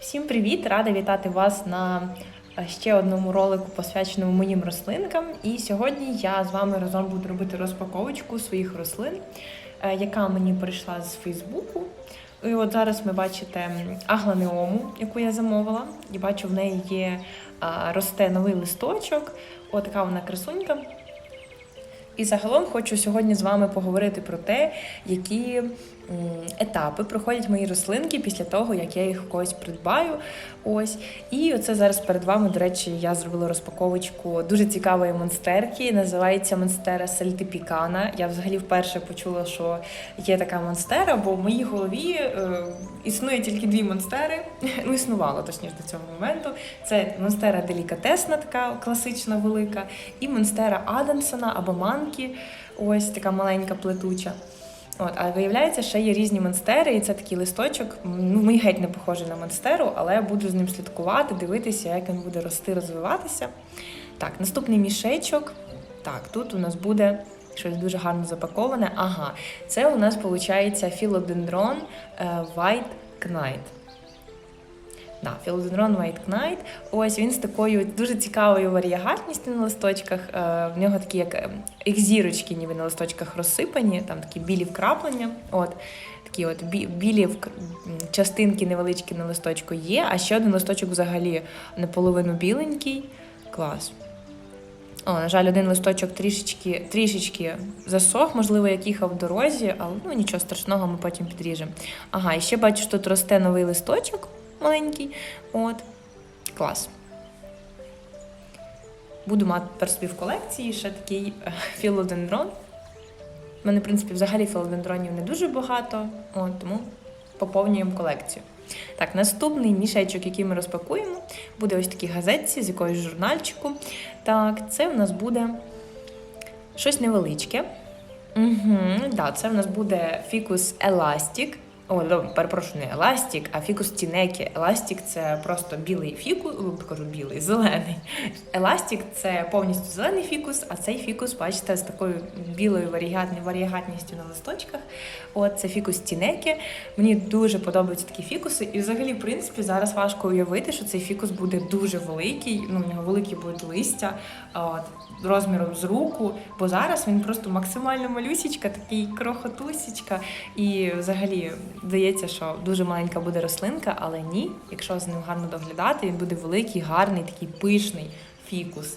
Всім привіт! Рада вітати вас на е, ще одному ролику, посвяченому моїм рослинкам. І сьогодні я з вами разом буду робити розпаковочку своїх рослин, е, яка мені прийшла з Фейсбуку. І от зараз ми бачите агланеому, яку я замовила. І бачу, в неї є росте новий листочок. Отака вона красунька. І загалом хочу сьогодні з вами поговорити про те, які етапи проходять мої рослинки після того, як я їх когось придбаю. Ось. І оце зараз перед вами, до речі, я зробила розпаковочку дуже цікавої монстерки. Називається Монстера Сальтипікана. Я взагалі вперше почула, що є така монстера, бо в моїй голові е, існує тільки дві монстери. Ну, існувало точніше до цього моменту. Це монстера делікатесна, така класична велика, і монстера Адамсона або Манкі, ось така маленька плетуча. От, а виявляється, ще є різні монстери, і це такий листочок. Ну, мій геть не похожий на монстеру, але я буду з ним слідкувати, дивитися, як він буде рости, розвиватися. Так, наступний мішечок. Так, тут у нас буде щось дуже гарно запаковане. Ага, це у нас виходить філодендрон е, White Knight. Да, філодендрон White Knight. Ось він з такою дуже цікавою варіагатністю на листочках. Е, В нього такі як як зірочки, ніби на листочках розсипані, там такі білі вкраплення. От такі от білі частинки невеличкі на листочку є, а ще один листочок взагалі наполовину біленький. Клас. О, на жаль, один листочок трішечки, трішечки засох, можливо, як їхав в дорозі, але ну нічого страшного, ми потім підріжемо. Ага, і ще бачу, що тут росте новий листочок маленький. От. Клас. Буду мати тепер собі в колекції ще такий е, філодендрон. У мене, в принципі, взагалі філодендронів не дуже багато, от, тому поповнюємо колекцію. Так, наступний мішечок, який ми розпакуємо, буде ось такій газетці з якогось журнальчику. Так, це у нас буде щось невеличке. Угу, да, це в нас буде фікус еластик. О, добре, перепрошую, не еластик, а фікус тінекі. Еластик це просто білий фікус, о, кажу білий, зелений. Еластик це повністю зелений фікус, а цей фікус, бачите, з такою білою варігатною варігатністю на листочках. От це фікус тінекі. Мені дуже подобаються такі фікуси. І взагалі, в принципі, зараз важко уявити, що цей фікус буде дуже великий. Ну, у нього великі будуть листя от, розміром з руку, бо зараз він просто максимально малюсічка, такий крохотусічка. І взагалі здається, що дуже маленька буде рослинка, але ні, якщо з ним гарно доглядати, він буде великий, гарний, такий пишний фікус.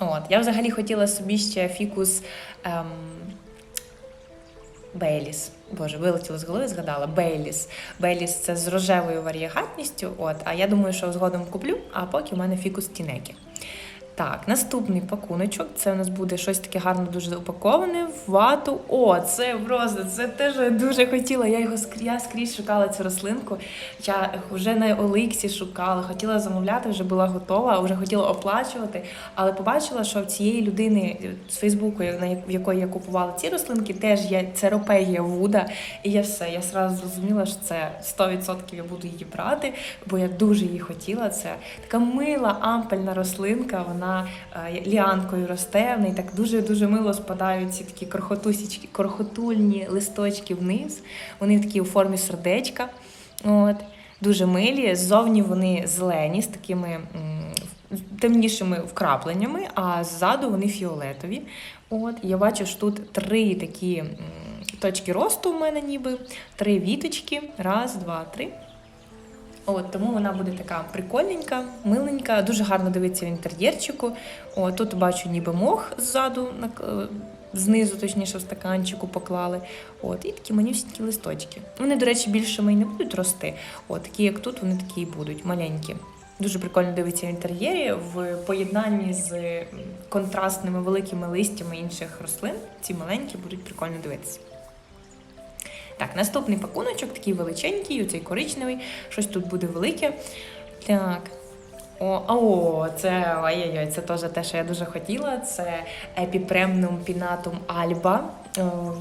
От, я взагалі хотіла собі ще фікус. Ем, Бейліс. Боже, вилетіло з голови, згадала. Бейліс. Бейліс це з рожевою варіагатністю. От, а я думаю, що згодом куплю, а поки у мене фікус тінекі. Так, наступний пакуночок. Це у нас буде щось таке гарно дуже упаковане вату. О, це просто це теж я дуже хотіла. Я його я скрізь шукала цю рослинку. Я вже на Оликсі шукала, хотіла замовляти, вже була готова, вже хотіла оплачувати. Але побачила, що в цієї людини з Фейсбуку, на в якої я купувала ці рослинки, теж є церопегія Вуда. І я все, я сразу зрозуміла, що це 100% я буду її брати, бо я дуже її хотіла. Це така мила ампельна рослинка. Вона е, ліанкою росте. В неї так дуже дуже мило спадають ці такі крохотусічки, крохотульні листочки вниз. Вони такі у формі сердечка. От. Дуже милі. Ззовні вони зелені з такими темнішими вкрапленнями, а ззаду вони фіолетові. От. Я бачу, що тут три такі точки росту у мене ніби, три віточки. Раз, два, три. От, тому вона буде така прикольненька, миленька, дуже гарно дивиться в інтер'єрчику. Тут бачу ніби мох ззаду, на е, знизу, точніше, в стаканчику поклали. От, і такі манюсінькі листочки. Вони, до речі, більшими і не будуть рости. От, такі, як тут, вони такі і будуть, маленькі. Дуже прикольно дивиться в інтер'єрі в поєднанні з контрастними великими листями інших рослин. Ці маленькі будуть прикольно дивитися. Так, наступний пакуночок, такий величенький, оцей коричневий, щось тут буде велике. Так. О, о, це ой-ой-ой, це теж те, що я дуже хотіла. Це епіпремнум пінатум альба.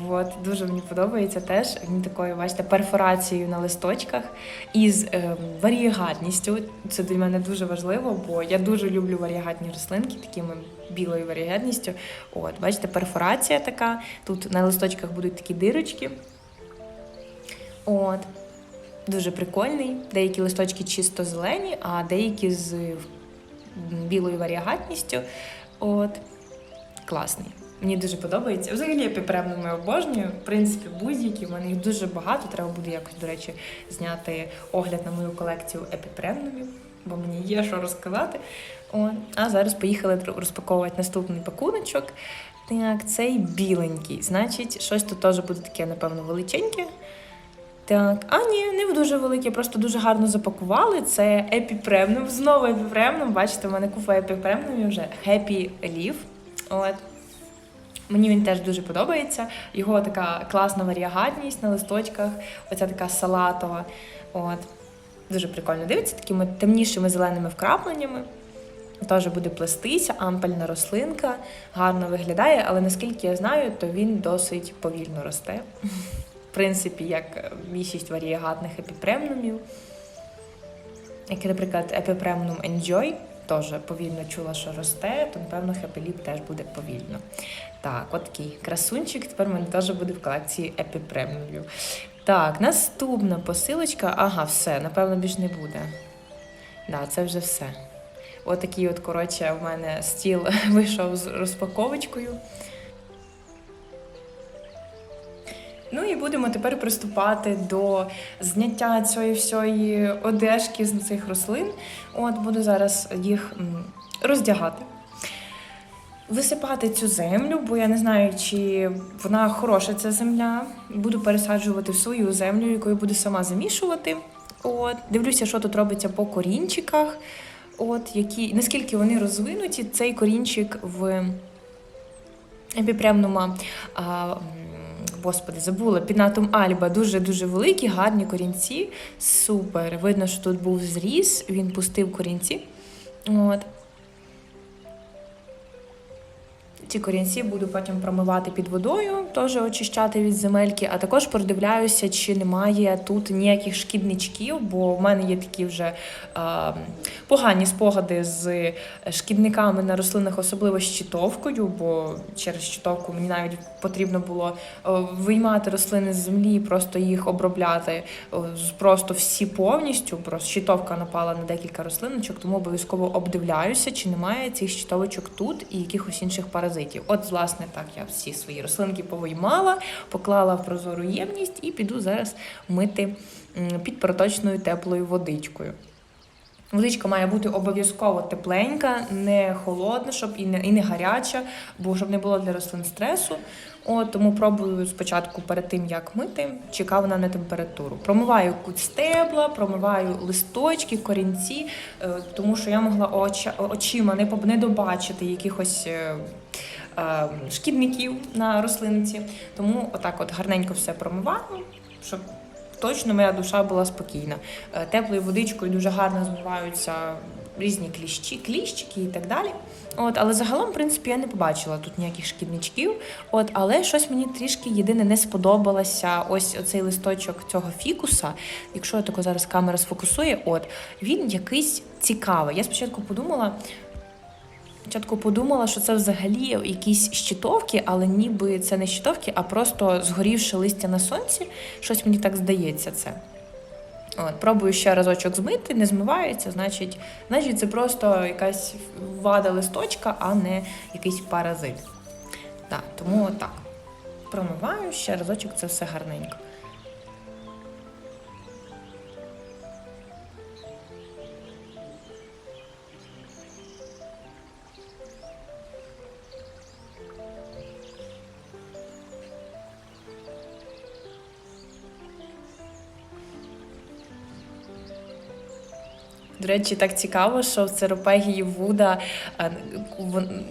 От, дуже мені подобається теж. Він такою, бачите, перфорацією на листочках із ем, варієгатністю. Це для мене дуже важливо, бо я дуже люблю варієгатні рослинки, такими білою варієгатністю. От, бачите, перфорація така. Тут на листочках будуть такі дирочки. От. Дуже прикольний. Деякі листочки чисто зелені, а деякі з білою варіагатністю. От класний. Мені дуже подобається. Взагалі епіпремнуми обожнюю. В принципі, будь-які. У мене їх дуже багато. Треба буде якось, до речі, зняти огляд на мою колекцію епіпремнумів, бо мені є що розказати. О, а зараз поїхали розпаковувати наступний пакуночок. Так, цей біленький. Значить, щось тут теж буде таке, напевно, величеньке. Так, а ні, не дуже велике, просто дуже гарно запакували. Це епіпремнум. Знову епіпремнум. Бачите, в мене купа епіпремнумів вже Happy Leaf. От. Мені він теж дуже подобається. Його така класна варіагатність на листочках, оця така салатова. От. Дуже прикольно дивиться, такими темнішими зеленими вкрапленнями. Теж буде плестися, ампельна рослинка, гарно виглядає, але наскільки я знаю, то він досить повільно росте. Принципі, як більшість варіагатних епіпремнумів. Як, наприклад, епіпремнум Enjoy, теж повільно чула, що росте, то, напевно, хепеліп теж буде повільно. Так, от такий красунчик, тепер в мене теж буде в колекції епіпремнумів. Так, наступна посилочка. Ага, все, напевно, більш не буде. Да, це вже все. Отакий от, коротше, в мене стіл вийшов з розпаковочкою. Ну і будемо тепер приступати до зняття цієї всієї одежки з цих рослин. От буду зараз їх роздягати. Висипати цю землю, бо я не знаю, чи вона хороша ця земля. Буду пересаджувати в свою землю, яку я буду сама замішувати. От, дивлюся, що тут робиться по корінчиках. От, які, наскільки вони розвинуті, цей корінчик в епіпремнума. А, Господи, забула, пінатум Альба дуже-дуже великі, гарні корінці. Супер. Видно, що тут був зріз, він пустив корінці. От. Ці корінці буду потім промивати під водою, теж очищати від земельки, а також продивляюся, чи немає тут ніяких шкідничків, бо в мене є такі вже е, погані спогади з шкідниками на рослинах, особливо з щитовкою, бо через щитовку мені навіть потрібно було е, виймати рослини з землі, просто їх обробляти е, просто всі повністю. Просто щитовка напала на декілька рослиночок, тому обов'язково обдивляюся, чи немає цих щитовочок тут і якихось інших паразитів. От, власне, так я всі свої рослинки повиймала, поклала в прозору ємність і піду зараз мити під проточною теплою водичкою. Водичка має бути обов'язково тепленька, не холодна, щоб і не, і не гаряча, бо щоб не було для рослин стресу. От, тому пробую спочатку перед тим, як мити, чекаю вона на температуру. Промиваю кут стебла, промиваю листочки, корінці, е, тому що я могла оча, очима не, не добачити якихось. е, е, Шкідників на рослинці, тому отак от гарненько все промиваю, щоб точно моя душа була спокійна. Е, Теплою водичкою дуже гарно змиваються різні кліщі, кліщики і так далі. От, але загалом, в принципі, я не побачила тут ніяких шкідничків. От, але щось мені трішки єдине не сподобалося. Ось оцей листочок цього фікуса. Якщо тако зараз камера сфокусує, от він якийсь цікавий. Я спочатку подумала. Спочатку подумала, що це взагалі якісь щитовки, але ніби це не щитовки, а просто згорівше листя на сонці. Щось мені так здається це. От, пробую ще разочок змити, не змивається, значить, значить, це просто якась вада листочка, а не якийсь паразит. Так, тому так. Промиваю ще разочок це все гарненько. До речі, так цікаво, що в церопегії Вуда е,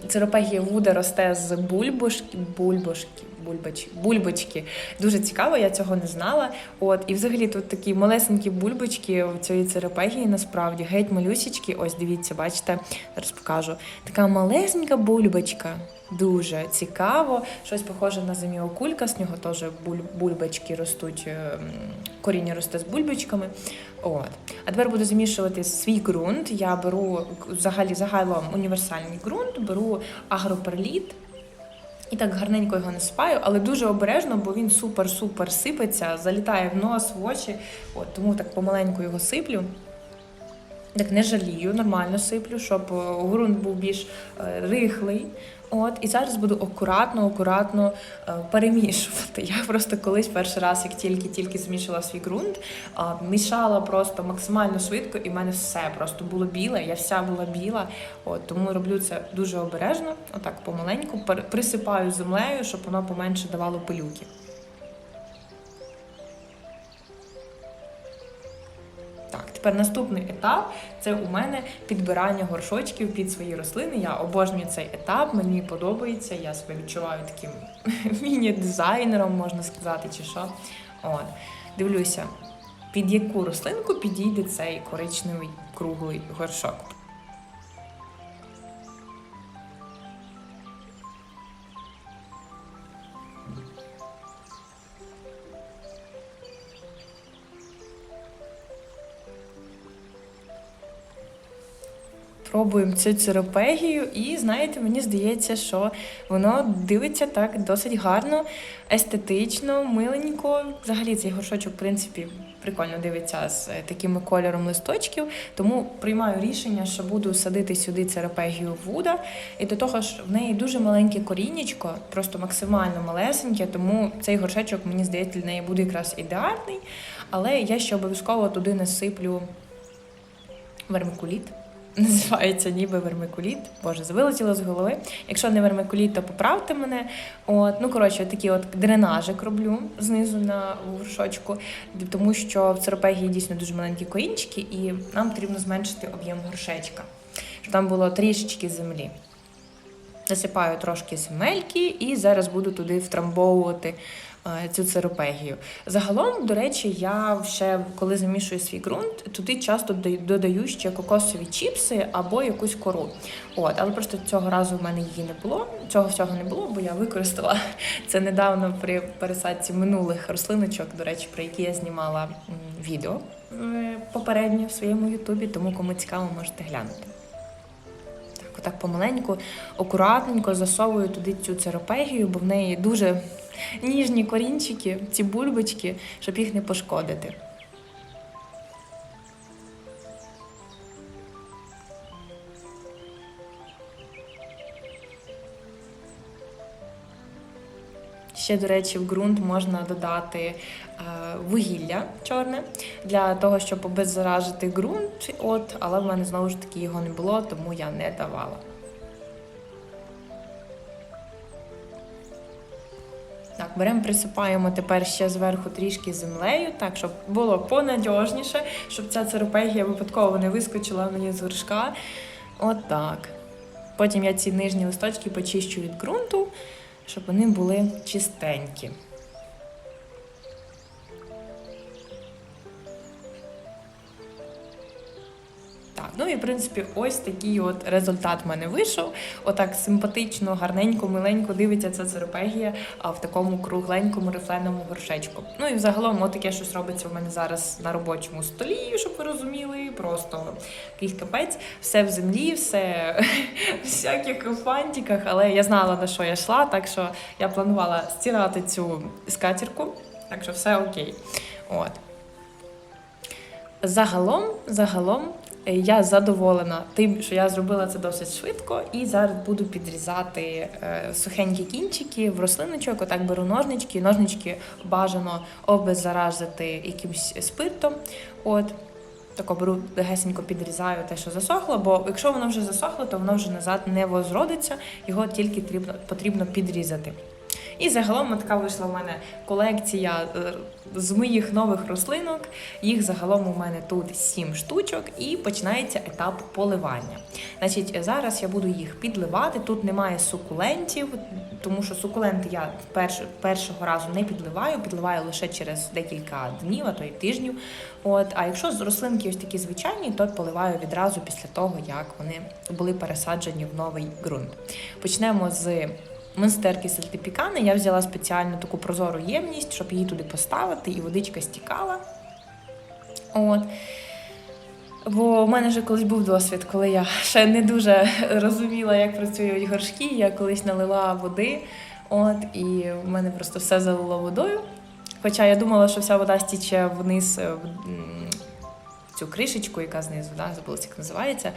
церопегія Вуда росте з бульбушки бульбашки, бульбач, бульбочки. Дуже цікаво, я цього не знала. От і взагалі тут такі малесенькі бульбочки в цієї церопегії, насправді геть малюсічки. Ось дивіться, бачите, зараз покажу. Така малесенька бульбочка. Дуже цікаво. Щось похоже на земіокулька, з нього теж буль- бульбочки ростуть, е, коріння росте з бульбочками. От. А тепер буду замішувати свій ґрунт. Я беру взагалі загалом універсальний ґрунт, беру агроперліт І так гарненько його насипаю, але дуже обережно, бо він супер-супер сипеться, залітає в нос, в очі. От, тому так помаленьку його сиплю. Так не жалію, нормально сиплю, щоб е, ґрунт був більш е, рихлий. От, і зараз буду акуратно, акуратно е, перемішувати. Я просто колись перший раз, як тільки-тільки змішала свій ґрунт, мішала просто максимально швидко, і в мене все просто було біле, я вся була біла. От, тому роблю це дуже обережно, отак помаленьку, присипаю землею, щоб воно поменше давало пилюки. Тепер наступний етап це у мене підбирання горшочків під свої рослини. Я обожнюю цей етап, мені подобається. Я себе відчуваю таким міні-дизайнером, можна сказати, чи що. От. Дивлюся, під яку рослинку підійде цей коричневий круглий горшок. Пробуємо цю церопегію, і знаєте, мені здається, що воно дивиться так досить гарно, естетично, миленько. Взагалі цей горшочок, в принципі, прикольно дивиться з е, таким кольором листочків. Тому приймаю рішення, що буду садити сюди церопегію Вуда. І до того ж, в неї дуже маленьке корінечко, просто максимально малесеньке, тому цей горшечок, мені здається, для неї буде якраз ідеальний. Але я ще обов'язково туди насиплю вермикуліт. Називається ніби вермикуліт. Боже, вилетіло з голови. Якщо не вермикуліт, то поправте мене. От, ну коротше, такі от дренажик роблю знизу на горшочку, тому що в церопегії дійсно дуже маленькі корінчики, і нам потрібно зменшити об'єм горшечка, щоб там було трішечки землі. Насипаю трошки земельки і зараз буду туди втрамбовувати е, цю церопегію. Загалом, до речі, я ще коли замішую свій ґрунт, туди часто додаю ще кокосові чіпси або якусь кору. От, але просто цього разу в мене її не було. Цього всього не було, бо я використала це недавно при пересадці минулих рослиночок, до речі, про які я знімала відео е, попередньо в своєму ютубі, тому кому цікаво, можете глянути. Так, помаленьку, акуратненько засовую туди цю церопегію, бо в неї дуже ніжні корінчики, ці бульбочки, щоб їх не пошкодити. Ще, до речі, в ґрунт можна додати е, вугілля чорне для того, щоб обеззаражити ґрунт. От, але в мене знову ж таки його не було, тому я не давала. Так, беремо, присипаємо тепер ще зверху трішки землею, так, щоб було понадіжніше, щоб ця церопегія випадково не вискочила мені з горшка. От так. Потім я ці нижні листочки почищу від ґрунту, щоб вони були чистенькі. Ну і в принципі, ось такий от результат в мене вийшов. Отак симпатично, гарненько, миленько дивиться ця церопегія а в такому кругленькому рифленому горшечку. Ну і взагалом, от таке щось робиться в мене зараз на робочому столі, щоб ви розуміли. Просто якийсь капець, все в землі, все всяких фантиках, але я знала на що я йшла, так що я планувала стирати цю скатірку, так що все окей. От. Загалом, загалом, е, я задоволена тим, що я зробила це досить швидко, і зараз буду підрізати е, сухенькі кінчики в рослиночок. Отак беру ножнички. Ножнички бажано обеззаразити якимось спиртом. От. Тако беру легесенько підрізаю те, що засохло, бо якщо воно вже засохло, то воно вже назад не возродиться, його тільки потрібно, підрізати. І загалом така вийшла в мене колекція е, з моїх нових рослинок. Їх загалом у мене тут 7 штучок, і починається етап поливання. Значить, зараз я буду їх підливати. Тут немає сукулентів, тому що сукуленти я перш, першого разу не підливаю, підливаю лише через декілька днів, а то й тижнів. От, а якщо з рослинки ось такі звичайні, то поливаю відразу після того, як вони були пересаджені в новий ґрунт. Почнемо з монстерки сальтипікани. Я взяла спеціально таку прозору ємність, щоб її туди поставити, і водичка стікала. От. Бо в мене вже колись був досвід, коли я ще не дуже розуміла, як працюють горшки. Я колись налила води. От, і в мене просто все залило водою. Хоча я думала, що вся вода стіче вниз е, в цю кришечку, яка знизу, да, забула, як називається.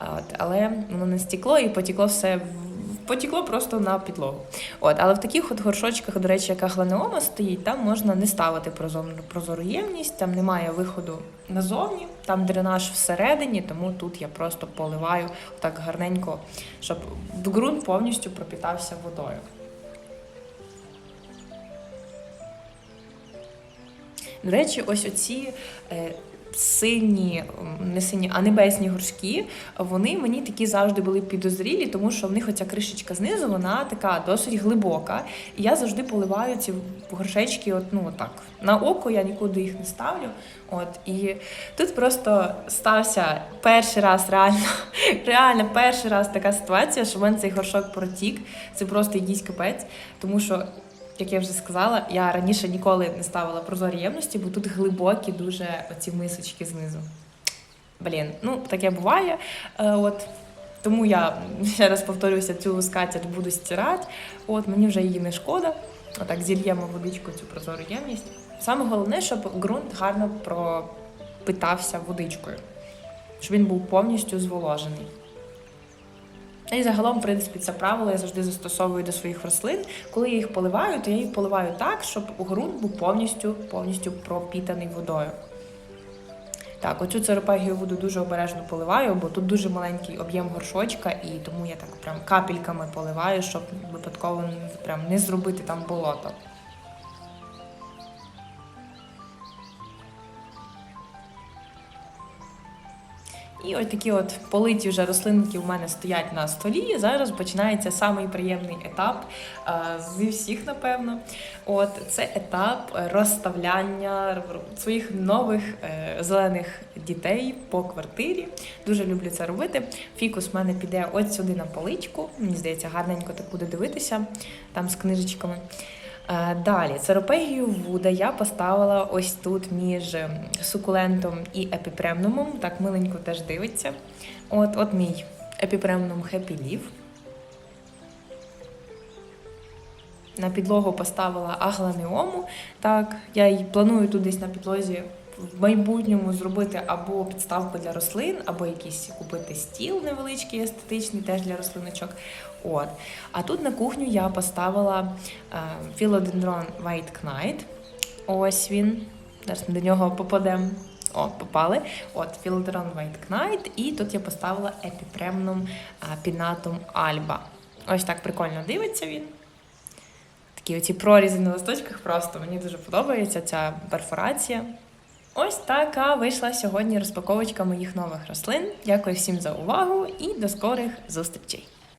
От, але воно не стекло і потекло все в- потекло просто на підлогу. От, але в таких от горшочках, до речі, яка хланеома стоїть, там можна не ставити прозору, прозору ємність, там немає виходу назовні, там дренаж всередині, тому тут я просто поливаю так гарненько, щоб ґрунт повністю пропітався водою. До речі, ось оці е, сині, не сині, а небесні горшки, вони мені такі завжди були підозрілі, тому що в них оця кришечка знизу, вона така досить глибока. І я завжди поливаю ці горшечки, от, ну, отак. На око я нікуди їх не ставлю. От, і тут просто стався перший раз реально, реально перший раз така ситуація, що в мене цей горшок протік. Це просто якийсь капець, тому що як я вже сказала, я раніше ніколи не ставила прозорі ємності, бо тут глибокі дуже оці мисочки знизу. Блін, ну таке буває. Е, от. Тому я ще раз повторюся, цю скатерть буду стирати. От мені вже її не шкода. Отак зільємо водичку цю прозору ємність. Саме головне, щоб ґрунт гарно пропитався водичкою, щоб він був повністю зволожений. І загалом, в принципі, це правило я завжди застосовую до своїх рослин. Коли я їх поливаю, то я їх поливаю так, щоб ґрунт був повністю, повністю пропітаний водою. Так, оцю церопегію воду дуже обережно поливаю, бо тут дуже маленький об'єм горшочка, і тому я так прям капельками поливаю, щоб випадково прям не зробити там болото. І ось такі от политі вже рослинки в мене стоять на столі. Зараз починається самий приємний етап е, зі всіх, напевно. От це етап розставляння своїх нових е, зелених дітей по квартирі. Дуже люблю це робити. Фікус в мене піде от сюди на поличку. Мені здається, гарненько так буде дивитися там з книжечками. Е, Далі церопегію Вуда я поставила ось тут між ем, сукулентом і епіпремнумом. Так миленько теж дивиться. От, от мій епіпремнум Happy Leaf. На підлогу поставила агламіому. Так, я й планую тут десь на підлозі в майбутньому зробити або підставку для рослин, або якийсь купити стіл невеличкий, естетичний, теж для рослиночок. От. А тут на кухню я поставила е, Philodendron White Knight. Ось він. Зараз ми до нього попадемо. О, попали. От, Philodendron White Knight. І тут я поставила епіпремнум пінатум Альба. Ось так прикольно дивиться він. Такі оці прорізи на листочках просто мені дуже подобається ця перфорація. Ось така вийшла сьогодні розпаковочка моїх нових рослин. Дякую всім за увагу і до скорих зустрічей!